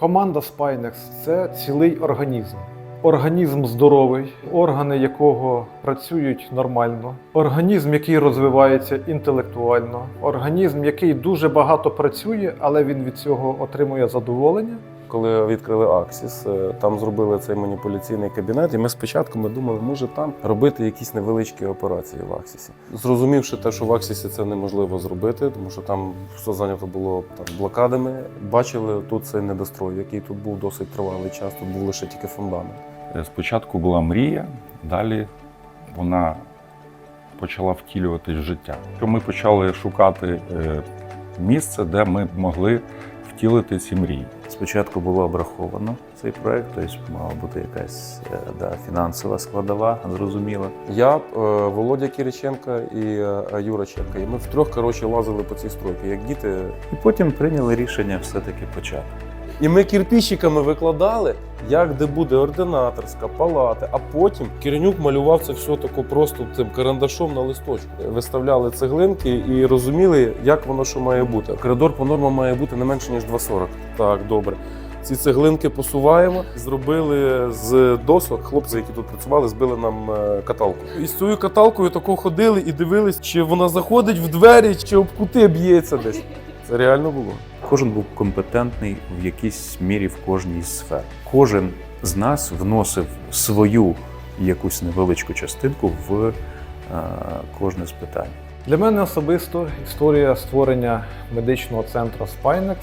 Команда Spinex – це цілий організм. Організм здоровий, органи якого працюють нормально, організм, який розвивається інтелектуально, організм, який дуже багато працює, але він від цього отримує задоволення. Коли відкрили Аксіс, е, там зробили цей маніпуляційний кабінет, і ми спочатку ми думали, може там робити якісь невеличкі операції в Аксісі. Зрозумівши те, що в Аксісі це неможливо зробити, тому що там все зайнято було там блокадами. Бачили тут цей недострой, який тут був досить тривалий час. Тут був лише тільки фундамент. Е, Спочатку була мрія, далі вона почала втілюватись в життя. Ми почали шукати е, місце, де ми могли втілити ці мрії. Спочатку було обраховано цей проект, тобто мала бути якась е, да, фінансова складова, зрозуміла. Я, е, Володя Кириченка і е, Юра Ченка. І ми втрьох коротше лазили по цій стройці, як діти. І потім прийняли рішення все-таки почати. І ми кирпичиками викладали, як де буде ординаторська, палати, а потім Киренюк малював це все тако просто цим карандашом на листочку. Виставляли цеглинки і розуміли, як воно що має бути. Коридор по нормам має бути не менше ніж 2,40. Так, добре. Ці цеглинки посуваємо. Зробили з досок. Хлопці, які тут працювали, збили нам е, каталку. І з цією каталкою тако ходили і дивились, чи вона заходить в двері, чи об кути б'ється десь. Це реально було. Кожен був компетентний в якійсь мірі в кожній з сфер. Кожен з нас вносив свою якусь невеличку частинку в е, кожне з питань. Для мене особисто історія створення медичного центру Spinex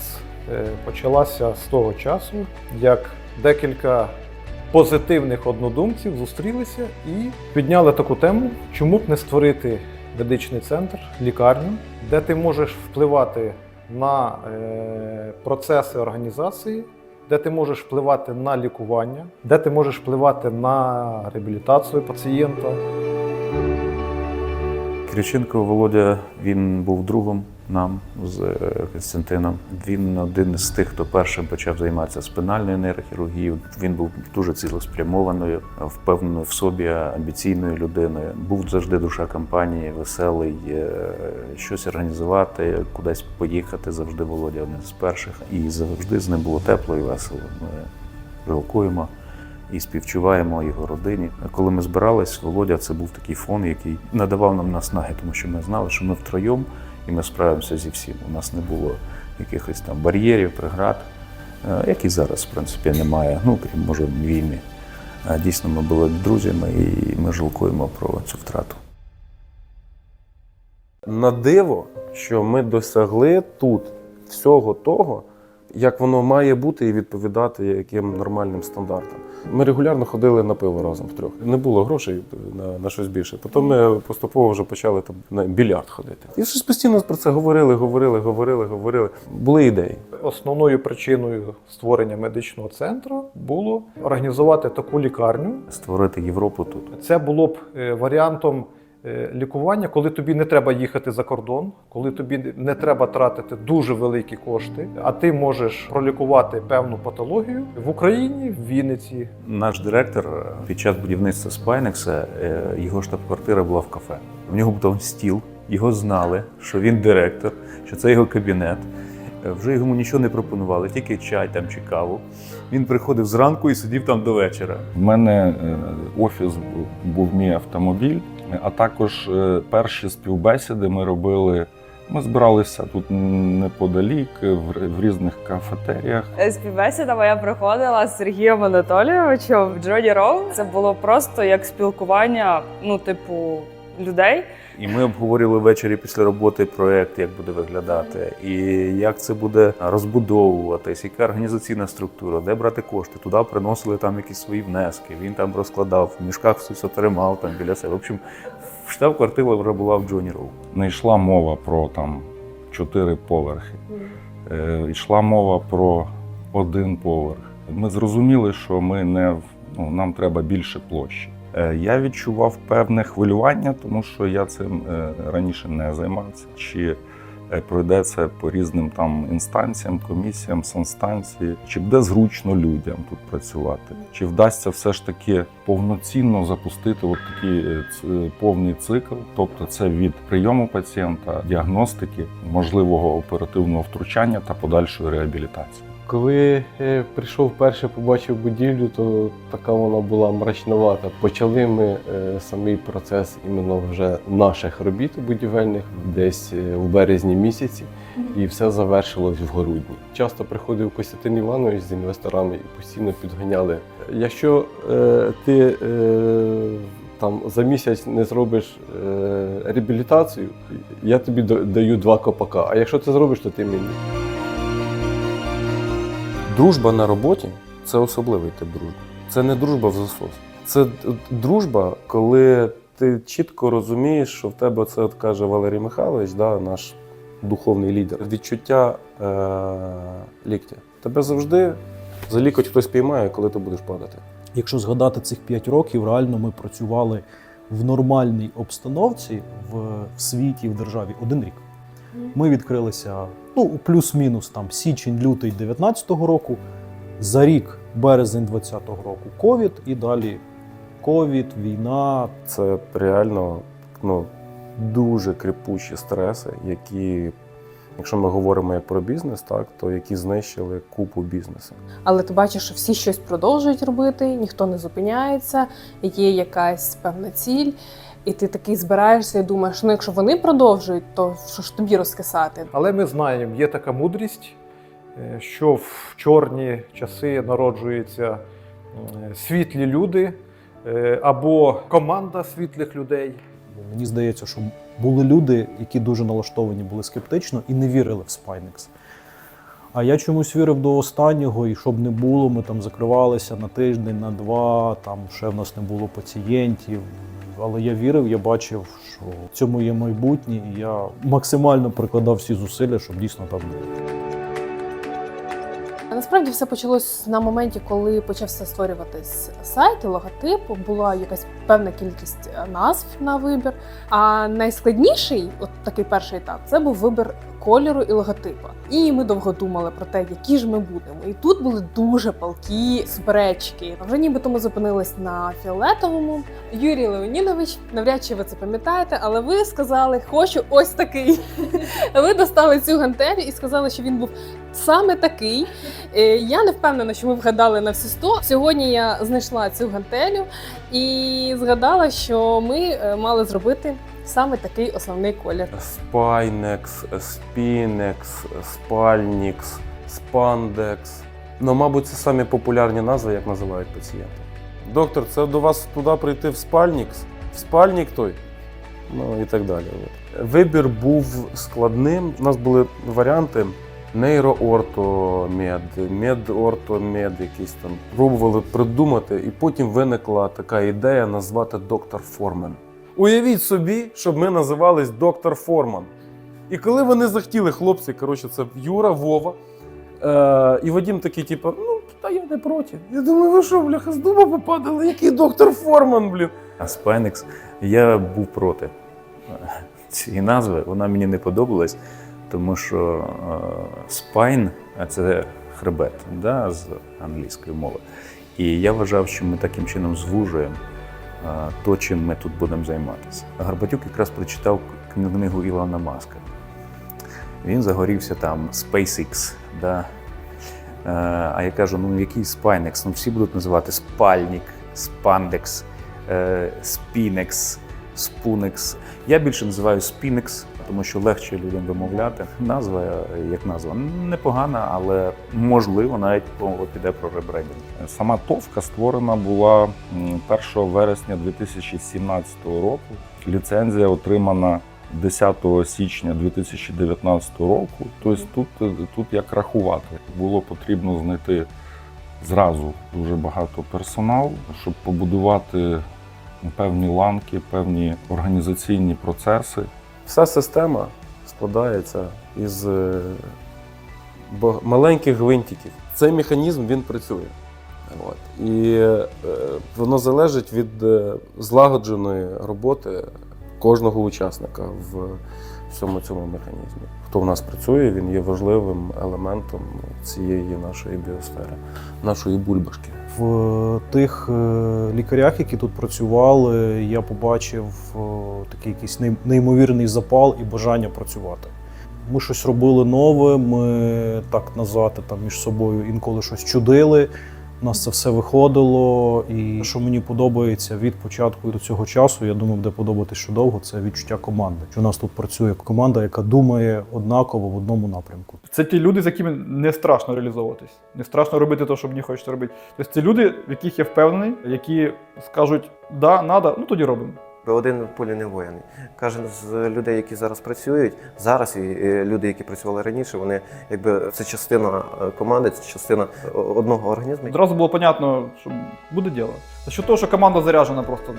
е, почалася з того часу, як декілька позитивних однодумців зустрілися і підняли таку тему, чому б не створити медичний центр, лікарню, де ти можеш впливати на е, процеси організації. Де ти можеш впливати на лікування, де ти можеш впливати на реабілітацію пацієнта, Кириченко Володя він був другом нам з е, Константином. Він один з тих, хто першим почав займатися спинальною нейрохірургією. Він був дуже цілеспрямованою, впевненою в собі амбіційною людиною. Був завжди душа компанії, веселий, е, щось організувати, кудись поїхати. Завжди Володя один з перших. І завжди з ним було тепло і весело. Ми жалкуємо і співчуваємо його родині. Коли ми збирались, Володя це був такий фон, який надавав нам наснаги, тому що ми знали, що ми втроєм і ми справимося зі всім. У нас не було якихось там бар'єрів, преград, як які зараз, в принципі, немає. Ну крім може війни. Дійсно, ми були друзями і ми жалкуємо про цю втрату. на диво, що ми досягли тут всього того, як воно має бути і відповідати яким нормальним стандартам. Ми регулярно ходили на пиво разом втрьох. Не було грошей на, на щось більше. Потім ми поступово вже почали там на більярд ходити. І щось постійно про це говорили, говорили, говорили, говорили. Були ідеї. Основною причиною створення медичного центру було організувати таку лікарню. Створити Європу тут. Це було б е, варіантом лікування, коли тобі не треба їхати за кордон, коли тобі не треба тратити дуже великі кошти, а ти можеш пролікувати певну патологію в Україні, в Вінниці. Наш директор е, під час будівництва Спайнекса е, його штаб-квартира була в кафе. В нього був там стіл, його знали, що він директор, що це його кабінет. Е, Вже йому нічого не пропонували, тільки чай там чи каву. Він приходив зранку і сидів там до вечора. В мене е, офіс був мій автомобіль, а також е, перші співбесіди ми робили. Ми збиралися тут неподалік, в різних кафетеріях. Співбесіда моя проходила з Сергієм Анатолійовичем в Джоні Роу. Це було просто як спілкування, ну, типу, людей. І ми обговорювали ввечері після роботи проект, як буде виглядати, і як це буде розбудовуватись, яка організаційна структура, де брати кошти. Туди приносили там якісь свої внески. Він там розкладав, в мішках все все тримав там біля себе. В общем, штаб-квартира вже була в Джоні Роу. Не йшла мова про там чотири поверхи. Е, йшла мова про один поверх. Ми зрозуміли, що ми не в- ну, нам треба більше площі. Е, Я відчував певне хвилювання, тому що я цим е, раніше не займався. Чи е, пройде це по різним там інстанціям, комісіям, санстанції, чи буде зручно людям тут працювати, чи вдасться все ж таки повноцінно запустити от такий повний цикл, тобто це від прийому пацієнта, діагностики, можливого оперативного втручання та подальшої реабілітації. Коли е, прийшов вперше, побачив будівлю, то така вона була мрачновата. Почали ми е, самий процес іменно вже наших робіт будівельних десь е, в березні місяці, і все завершилось в грудні. Часто приходив Костянтин Іванович з інвесторами і постійно підганяли. Якщо е, ти е, там за місяць не зробиш е, реабілітацію, я тобі да- даю два копака. А якщо ти зробиш, то ти мені. Дружба на роботі це особливий тип дружби. Це не дружба в засос. Це дружба, коли ти чітко розумієш, що в тебе це от каже Валерій Михайлович, да, наш духовний лідер. Відчуття е- ліктя. Тебе завжди за лікоть хтось піймає, коли ти будеш падати. Якщо згадати цих 5 років, реально ми працювали в нормальній обстановці в, в світі, в державі один рік. Ми відкрилися ну, плюс-мінус там січень-лютий 19-го року. За рік, березень 20-го року, ковід і далі ковід, війна. Це реально ну, дуже кріпучі стреси, які, якщо ми говоримо як про бізнес, так, то які знищили купу бізнесу. Але ти бачиш, що всі щось продовжують робити, ніхто не зупиняється, є якась певна ціль, і ти такий збираєшся і думаєш, ну якщо вони продовжують, то що ж тобі розкисати? Але ми знаємо, є така мудрість, е, що в чорні часи народжуються е, світлі люди е, або команда світлих людей. Мені здається, що були люди, які дуже налаштовані були скептично і не вірили в Spynex. А я чомусь вірив до останнього, і щоб не було, ми там закривалися на тиждень, на два, там ще в нас не було пацієнтів. Але я вірив, я бачив, що в цьому є майбутнє, і я максимально прикладав всі зусилля, щоб дійсно так було. Насправді все почалось на моменті, коли почався створюватись сайт логотип. Була якась певна кількість е, назв на вибір. А найскладніший, от такий перший етап, це був вибір кольору і логотипа. І ми довго думали про те, які ж ми будемо. І тут були дуже палкі суперечки. Вже нібито ми зупинились на фіолетовому. Юрій Леонідович, навряд чи ви це пам'ятаєте, але ви сказали, хочу ось такий. Ви достали цю гантелю і сказали, що він був саме такий. Е, Я не впевнена, що ми вгадали на всі 100. Сьогодні я знайшла цю гантелю і згадала, що ми е, мали зробити саме такий основний колір. Спайнекс, Спінекс, Спальнікс, Спандекс. Ну, мабуть, це самі популярні назви, як називають пацієнти. Доктор, це до вас туди прийти в спальнікс? В спальник той? Ну і так далі. Вибір був складним. У нас були варіанти нейроортомед, медортомед, якісь там. Пробували придумати, і потім виникла така ідея назвати доктор Формен. Уявіть собі, щоб ми називались доктор Форман. І коли вони захотіли, хлопці, коротше, це Юра, Вова. Е, і Вадім такий, типу, ну, та я не проти. Я думаю, ви що, бляха, з дуба попадали? Який доктор Форман, блін? А Spynex, я був проти цієї назви. Вона мені не подобалась, тому що е, spine – це хребет да, з англійської мови. І я вважав, що ми таким чином звужуємо то, чим ми тут будемо займатися. Гарбатюк якраз прочитав книгу Ілона Маска. Він загорівся там SpaceX. Да? Е, А я кажу: ну який Spinex? Ну всі будуть називати спальник, спандекс, Spinex, спінекс, спунекс. Я більше називаю спінекс, тому що легше людям вимовляти. Назва е, як назва непогана, але можливо навіть мова піде про ребрендінг. Сама товка створена була 1 вересня 2017 року. Ліцензія отримана 10 січня 2019 року. Тобто тут, тут як рахувати. Було потрібно знайти зразу дуже багато персоналу, щоб побудувати певні ланки, певні організаційні процеси. Вся система складається із е, маленьких гвинтиків. Цей механізм він працює. От. І е, воно залежить від е, злагодженої роботи кожного учасника в всьому цьому механізмі. Хто в нас працює, він є важливим елементом цієї нашої біосфери, нашої бульбашки. В тих е, лікарях, які тут працювали, я побачив е, такий якийсь неймовірний запал і бажання працювати. Ми щось робили нове, ми так назад там між собою інколи щось чудили. У нас це все виходило. І що мені подобається від початку до цього часу, я думаю, буде подобатися ще довго, це відчуття команди. Що у нас тут працює команда, яка думає однаково в одному напрямку. Це ті люди, з якими не страшно реалізовуватись, не страшно робити те, що мені хочеться робити. Тобто це люди, в яких я впевнений, які скажуть да, надо, ну тоді робимо. Один в полі не воїн. Кожен з людей, які зараз працюють, зараз і і люди, які працювали раніше, вони якби це частина е, команди, це частина е, одного організму. Одразу було понятно, що буде діло. За що того, що команда заряджена просто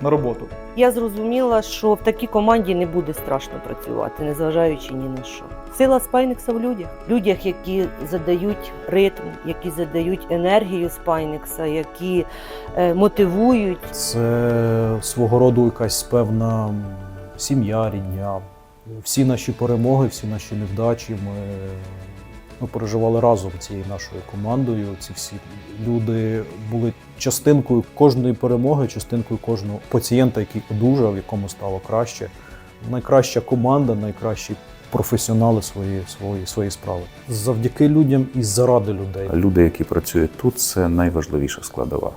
на роботу. Я зрозуміла, що в такій команді не буде страшно працювати, незважаючи ні на що. Сила спайникса в людях, людях, які задають ритм, які задають енергію спайникса, які е, мотивують. Це свого роду якась певна сім'я, рідня. Всі наші перемоги, всі наші невдачі ми, ми переживали разом цією нашою командою. Ці всі люди були частинкою кожної перемоги, частинкою кожного пацієнта, який одужав, якому стало краще. Найкраща команда, найкращі професіонали своєї, своєї, своєї справи. Завдяки людям і заради людей. Люди, які працюють тут, це найважливіша складова.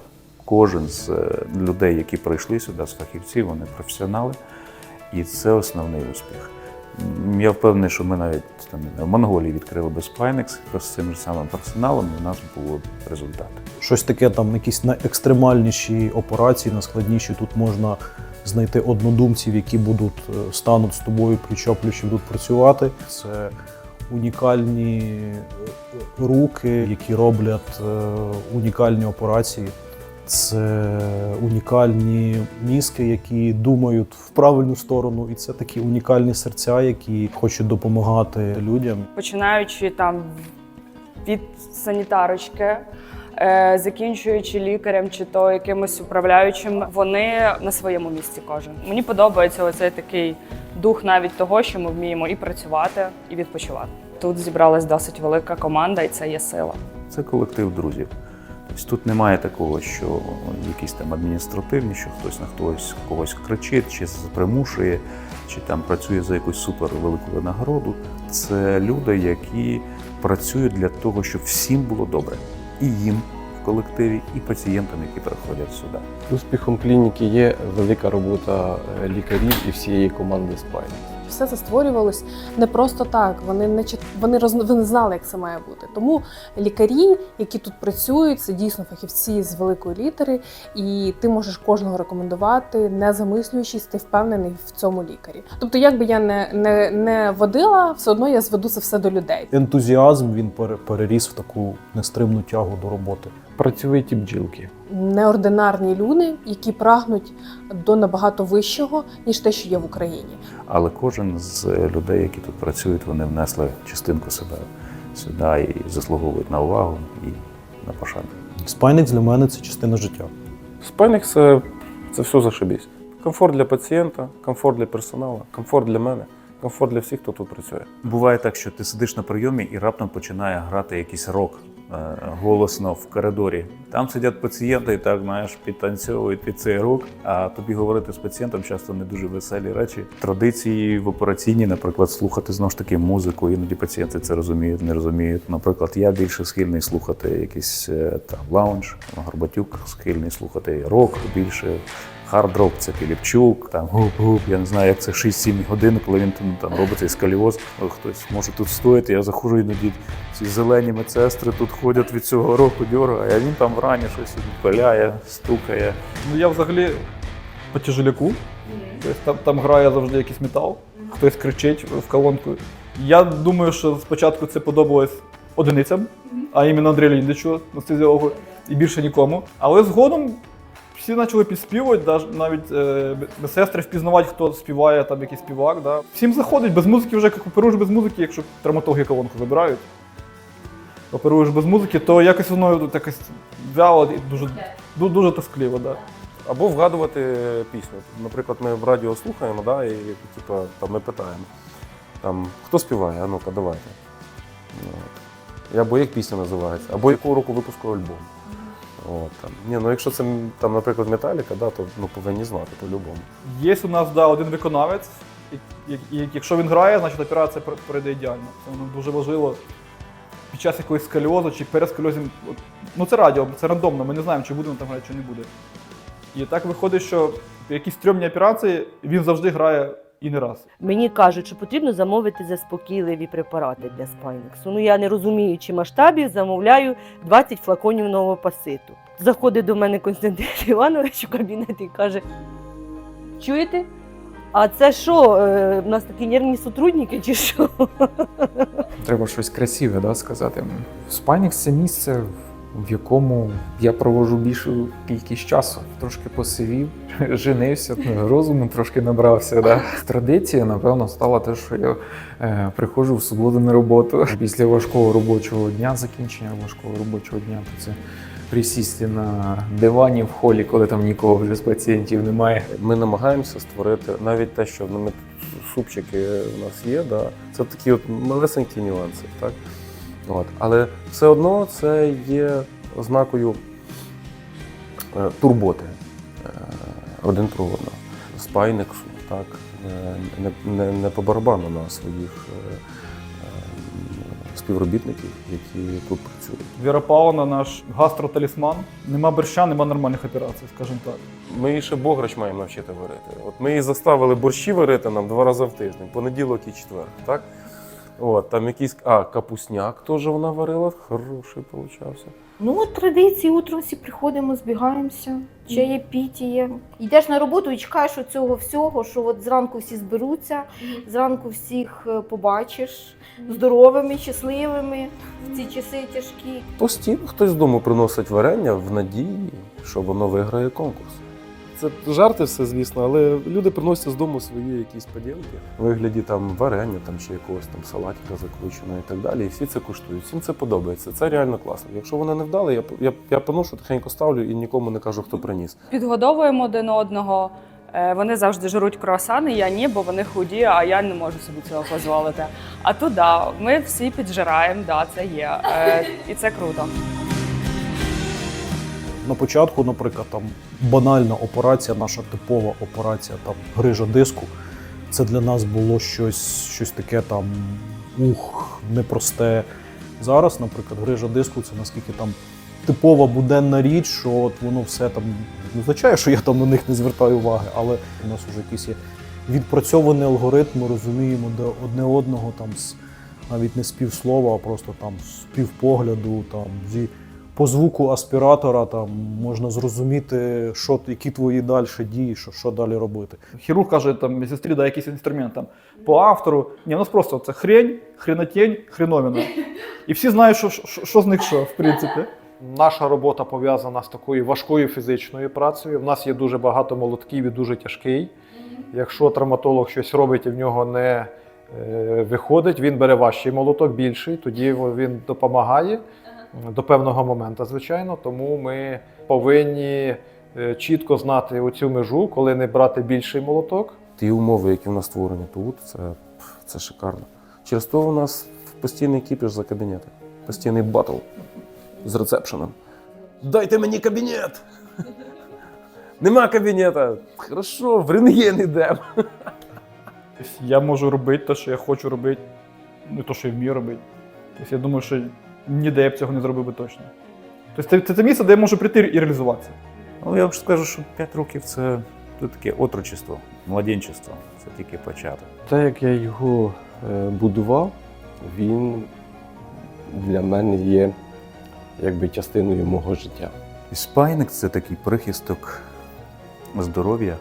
Кожен з е, людей, які прийшли сюди, з фахівців, вони професіонали, і це основний успіх. Я впевнений, що ми навіть там, в Монголії відкрили Spynex з цим ж самим персоналом, і у нас було б результат. щось таке, там якісь найекстремальніші операції, найскладніші. Тут можна знайти однодумців, які будуть е, стануть з тобою пліч-о-пліч і будуть працювати. Це унікальні е, руки, які роблять е, унікальні операції. Це унікальні мізки, які думають в правильну сторону, і це такі унікальні серця, які хочуть допомагати людям. починаючи там від санітарочки, е, закінчуючи лікарем чи то якимось управляючим, вони на своєму місці кожен. Мені подобається оцей такий дух навіть того, що ми вміємо і працювати, і відпочивати. Тут зібралась досить велика команда, і це є сила. Це колектив друзів. Тобто тут немає такого, що якісь там адміністративні, що хтось на хтось когось кричить, чи примушує, чи там працює за якусь супер велику винагороду. Це люди, які працюють для того, щоб всім було добре. І їм в колективі, і пацієнтам, які приходять сюди. Успіхом клініки є велика робота е, лікарів і всієї команди Spine. Все це створювалось не просто так. Вони не чит- вони роз... вони знали, як це має бути. Тому лікарі, які тут працюють, це дійсно фахівці з великої літери, і ти можеш кожного рекомендувати, не замислюючись, ти впевнений в цьому лікарі. Тобто, як би я не, не, не водила, все одно я зведу це все до людей. Ентузіазм він пере- переріс в таку нестримну тягу до роботи. Працьовиті бджілки. Неординарні люди, які прагнуть до набагато вищого, ніж те, що є в Україні. Але кожен з людей, які тут працюють, вони внесли частинку себе сюди і заслуговують на увагу і на пошану. Спайнекс для мене це частина життя. Спайник це, це все зашибісь. Комфорт для пацієнта, комфорт для персоналу, комфорт для мене, комфорт для всіх, хто тут працює. Буває так, що ти сидиш на прийомі і раптом починає грати якийсь рок голосно в коридорі. Там сидять пацієнти і так знаєш, підтанцьовують під цей рок. А тобі говорити з пацієнтом часто не дуже веселі речі. Традиції в операційній, наприклад, слухати знову ж таки музику. Іноді пацієнти це розуміють, не розуміють. Наприклад, я більше схильний слухати якийсь е, там лаунж, Горбатюк схильний слухати рок більше. Хард-рок це Піліпчук, там гуп-гуп. Я не знаю, як це 6-7 годин, коли він там, там робить цей скаліоз. Хтось може тут стояти. Я заходжу іноді. Ці зелені медсестри тут ходять від цього року дьоргає, а він там врані щось пиляє, стукає. Ну я взагалі по тяжеляку. Тобто там, там грає завжди якийсь метал, хтось кричить в колонку. Я думаю, що спочатку це подобалось одиницям, а іменно Андрію Ліндичу, анестезіологу, і більше нікому. Але згодом всі почали підспівувати, навіть е, медсестри впізнавати, хто співає, там якийсь співак. Да. Всім заходить, без музики вже як оперуєш без музики, якщо травматологи колонку забирають. Оперуєш без музики, то якось воно тут якось вяло і дуже, дуже, дуже тоскливо. Да. Або вгадувати пісню. Наприклад, ми в радіо слухаємо, да, і типу, там ми питаємо, там, хто співає, а ну-ка, давайте. Ну, Або як пісня називається, або якого року випуску альбом. От. Ні, ну якщо це, там, наприклад, Металіка, да, то ну, повинні знати по-любому. Є у нас да, один виконавець, і- і- якщо він грає, значить операція пр- пройде ідеально. Це ну, дуже важливо під час якоїсь сколіозу чи перед. Ну це радіо, це рандомно, ми не знаємо, чи буде він там грати, чи не буде. І так виходить, що якісь стрьомні операції він завжди грає і не раз. Мені кажуть, що потрібно замовити заспокійливі препарати для спайнексу. Ну я не розуміючи масштабів, замовляю 20 флаконів новопаситу. Заходить до мене Константин Іванович у кабінет і каже: чуєте? А це що, е, в нас такі нервні сотрудники чи що? Треба щось красиве да, сказати. Спайнікс це місце, в якому я провожу більшу кількість часу. Трошки посивів, женився, ну, розуму трошки набрався. Да. Традиція, напевно, стала те, що я е, приходжу в суботу на роботу після важкого робочого дня, закінчення важкого робочого дня, то це присісти на дивані в холі, коли там нікого вже з пацієнтів немає. Ми намагаємося створити навіть те, що ну, ми супчики у нас є, да, це такі от малесенькі нюанси. Так? От. Але все одно це є ознакою е, турботи е, один про одного, спайниксу, так? Не, не, не по барабану на своїх е, співробітників, які тут працюють. Віра Павловна наш гастроталісман. Нема борща, нема нормальних операцій, скажімо так. Ми її ще бограч маємо навчити варити. От ми її заставили борщі варити нам два рази в тиждень, понеділок і четвер. Так? От, там якийсь. А, капусняк теж вона варила, хороший получався. Ну, от традиції, утром всі приходимо, збігаємося, чаєпітіє. Йдеш на роботу і чекаєш цього всього, що от зранку всі зберуться, зранку всіх е, побачиш здоровими, щасливими в ці часи тяжкі. Постійно хтось з дому приносить варення в надії, що воно виграє конкурс. Це жарти все, звісно, але люди приносять з дому свої якісь поділки у вигляді там варення, там чи якогось там салатика закрученого і так далі. І всі це куштують. Всім це подобається. Це реально класно. Якщо воно не вдале, я, я, я поношу, тихенько ставлю і нікому не кажу, хто приніс. Підгодовуємо один одного. Е, Вони завжди жруть круасани, я ні, бо вони худі, а я не можу собі цього дозволити. А тут да, ми всі піджираємо, да, це є. Е, І це круто. На початку, наприклад, там банальна операція, наша типова операція, там грижа диску. Це для нас було щось, щось таке там ух, непросте. Зараз, наприклад, грижа диску це наскільки там типова буденна річ, що от воно все там не означає, що я там на них не звертаю уваги, але у нас вже якийсь є відпрацьований алгоритм, ми розуміємо де одне одного там з навіть не з півслова, а просто там з півпогляду, там зі по звуку аспіратора там можна зрозуміти, що які твої далі дії, що, що далі робити. Хірург каже, там медсестрі, дай якийсь інструмент там по автору. Ні, у нас просто це хрень, хренотень, хреновина. І всі знають, що, що, що з них що, в принципі. Наша робота пов'язана з такою важкою фізичною працею. В нас є дуже багато молотків і дуже тяжкий. Якщо травматолог щось робить і в нього не е, виходить, він бере важчий молоток, більший, тоді він допомагає до певного моменту, звичайно. Тому ми повинні е, чітко знати оцю межу, коли не брати більший молоток. Ті умови, які в нас створені тут, це, це шикарно. Через то у нас постійний кіпіш за кабінети, постійний батл з рецепшеном. Дайте мені кабінет! Нема кабінета. Хорошо, в рентген йдемо. Тобто Я можу робити те, що я хочу робити, не те, що я вмію робити. Тобто я думаю, що ніде я б цього не зробив би точно. Тобто це, це те місце, де я можу прийти і реалізуватися. Ну, я вам скажу, що 5 років це, це таке отрочество, младенчество. Це тільки початок. Те, як я його е, будував, він для мене є якби частиною мого життя. І спайник це такий прихисток здоров'я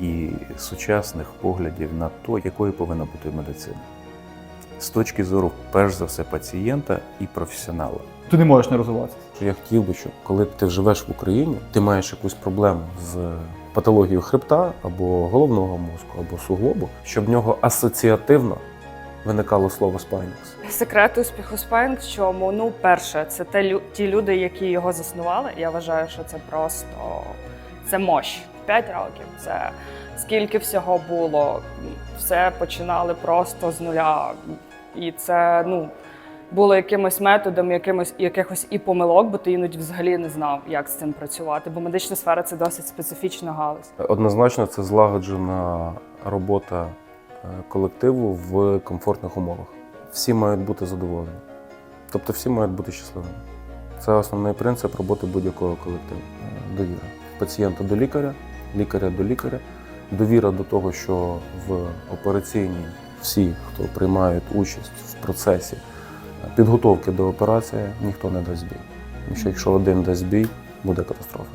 і сучасних поглядів на те, якою повинна бути медицина. З точки зору, перш за все, пацієнта і професіонала. Ти не можеш не розвиватися. Я хотів би, щоб коли ти живеш в Україні, ти маєш якусь проблему з патологією хребта або головного мозку, або суглобу, щоб в нього асоціативно виникало слово спайнікс. Секрет успіху Спайнг в чому? Ну, перше, це те лю- ті люди, які його заснували. Я вважаю, що це просто це мощ. П'ять років. Це скільки всього було. Все починали просто з нуля. І це ну, було якимось методом, якимось якихось і помилок, бо ти іноді взагалі не знав, як з цим працювати. Бо медична сфера це досить специфічна галузь. Однозначно, це злагоджена робота колективу в комфортних умовах. Всі мають бути задоволені. Тобто всі мають бути щасливими. Це основний принцип роботи будь-якого колективу. Е, Довіра. Пацієнта до лікаря, лікаря до лікаря, довіра до того, що в операційній всі, хто приймають участь в процесі підготовки до операції, ніхто не дасть бій. Тому що якщо один дасть бій, буде катастрофа.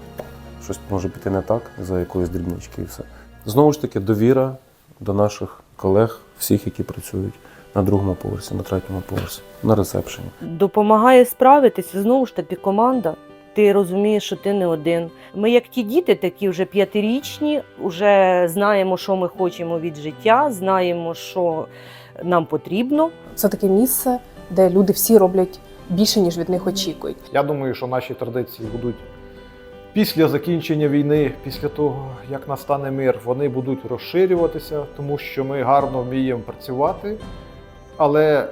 Щось може піти не так за якоїсь дрібнички і все. Знову ж таки, довіра до наших колег, всіх, які працюють на другому поверсі, на третьому поверсі, на ресепшені. Допомагає справитися знову ж таки команда. Ти розумієш, що ти не один. Ми, як ті діти, такі вже п'ятирічні, вже знаємо, що ми хочемо від життя, знаємо, що нам потрібно. Це таке місце, де люди всі роблять більше, ніж від них очікують. Я думаю, що наші традиції будуть після закінчення війни, після того, як настане мир, вони будуть розширюватися, тому що ми гарно вміємо працювати, але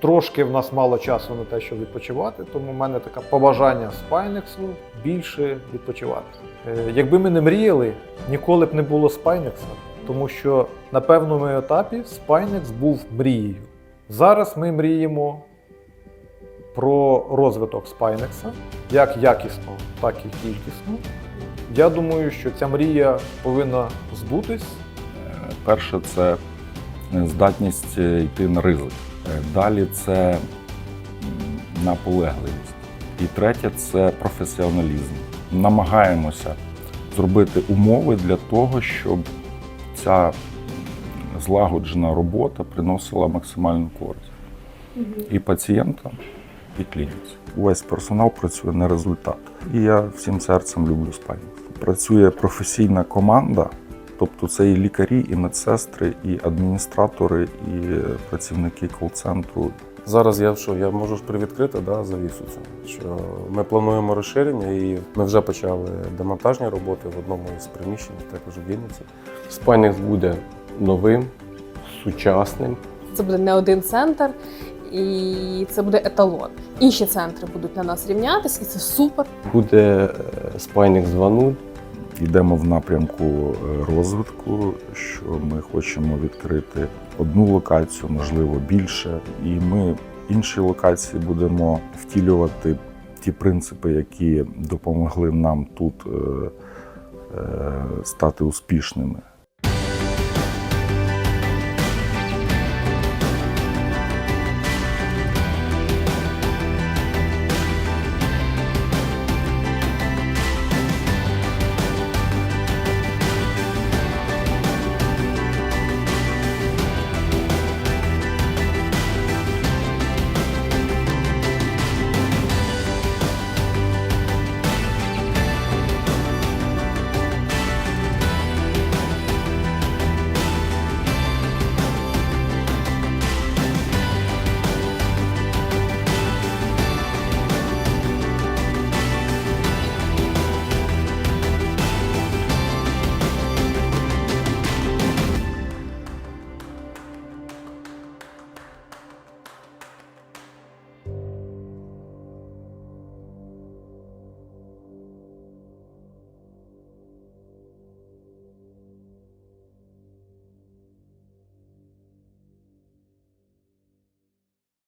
трошки в нас мало часу на те, щоб відпочивати. Тому в мене таке побажання Спайнексу більше відпочивати. Е, Якби ми не мріяли, ніколи б не було Спайнекса, тому що на певному етапі Спайнекс був мрією. Зараз ми мріємо про розвиток Спайнекса, як якісно, так і кількісно. Я думаю, що ця мрія повинна збутись. Перше це здатність е, йти на ризик. Е, Далі це наполегливість. І третє це професіоналізм. Намагаємося зробити умови для того, щоб ця злагоджена робота приносила максимальну користь і пацієнтам, і клініці. Увесь персонал працює на результат. І я всім серцем люблю спайнінг. Працює професійна команда, тобто це і лікарі, і медсестри, і адміністратори, і працівники кол-центру. Зараз я що, я можу ж привідкрити да, завісу цю, що ми плануємо розширення і ми вже почали демонтажні роботи в одному із приміщень, також в Вінниці. Спайнекс буде новим, сучасним. Це буде не один центр, і це буде еталон. Інші центри будуть на нас рівнятись, і це супер. Буде е, Спайнекс 2.0. Йдемо в напрямку е, розвитку, що ми хочемо відкрити одну локацію, можливо, більше. І ми інші локації будемо втілювати ті принципи, які допомогли нам тут е, е, стати успішними.